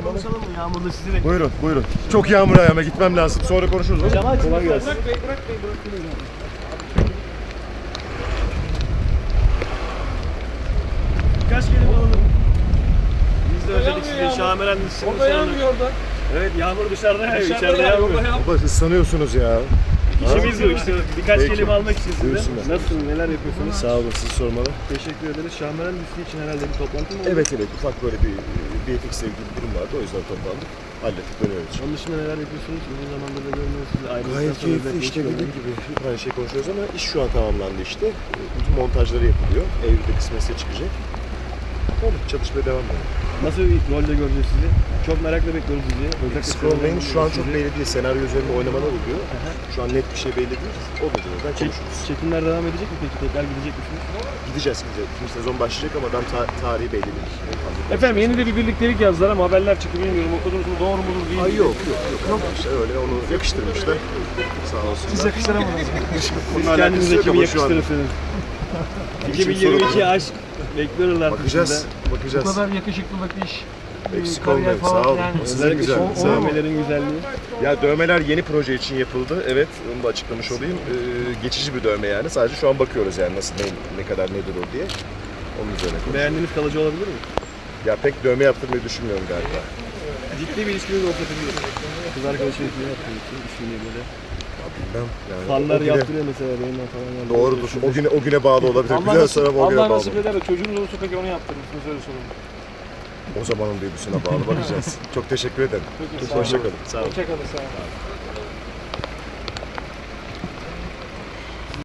konuşalım mı? Yağmurda sizi bekliyorum. Buyurun buyurun. Çok yağmur ayağıma gitmem lazım. Sonra konuşuruz. olur mu? Camı aç. Kolay gelsin. Birkaç kelime alalım. Biz de özledik sizi. Şamelen dizisini Orada yanmıyor orada. Evet yağmur dışarıda yağıyor. İçeride yağmıyor. Baba ıslanıyorsunuz ya. İşimiz bu işte. Birkaç Peki. kelime almak için sizden. Buyursunlar. Nasılsınız? Neler yapıyorsunuz? Sağ olun sizi sormalı. Teşekkür ederiz. Şamelen dizisi için herhalde bir toplantı mı oldu? Evet evet ufak böyle bir BFX sevgili bir durum vardı. O yüzden toplandık. Hallettik dönüyoruz. Onun dışında neler yapıyorsunuz? Uzun zamandır da görmüyoruz sizi. Ayrıldıktan Gayet keyifli işte böyle. dediğim gibi hep aynı şey konuşuyoruz ama iş şu an tamamlandı işte. Bütün montajları yapılıyor. Eylül'de kısmetse çıkacak. Öyle çalışmaya devam ediyor. Nasıl bir rolde göreceğiz sizi? Çok merakla bekliyoruz sizi. Özellikle olmayın şu an çok belli değil. Senaryo üzerinde oynamalar oluyor. Şu an net bir şey belli değil. Olunca zaten Çek- konuşuruz. çekimler devam edecek mi peki? Tekrar gidecek misiniz? Gideceğiz gideceğiz. Şimdi sezon başlayacak ama tam ta- tarihi belli değil. Efendim yeni de bir birliktelik yazdılar ama haberler çıktı bilmiyorum okudunuz mu doğru mudur değil Ay yok yok yok. Arkadaşlar öyle onu yakıştırmışlar. Sağ olsunlar. Siz yakıştıramadınız. Siz kendinize yok kimi ama şu an- yakıştırırsınız? Biçim 2022 soru bu? aşk bekliyorlar artık Bakacağız. Bu Bakacağız. kadar yakışıklılık iş. Eksik kariyer olmayın. falan Sağ olun. yani. Sizin Özellikle güzel. şu Sağ olun. dövmelerin güzelliği. Ya dövmeler yeni proje için yapıldı. Evet, onu da açıklamış olayım. Ee, geçici bir dövme yani. Sadece şu an bakıyoruz yani nasıl ne, ne kadar nedir o diye. Onun üzerine konuşuyoruz. Beğendiğiniz kalıcı olabilir mi? Ya pek dövme yaptırmayı düşünmüyorum galiba. Ciddi bir ilişkiniz olsa peki kız arkadaşınız ne yaptığı için ismini böyle. Yani Fanlar güne- yaptırıyor mesela beğenilen falan. Yani Doğrudur. O güne o güne bağlı olabilir. Allah Güzel nasip, sonra o güne Allah bağlı. nasip eder de çocuğunuz olursa peki onu yaptırır mısınız öyle soralım. O zamanın duygusuna bağlı bakacağız. Çok teşekkür ederim. Peki, olun. Hoşçakalın. Sağ olun. Hoşçakalın sağ olun.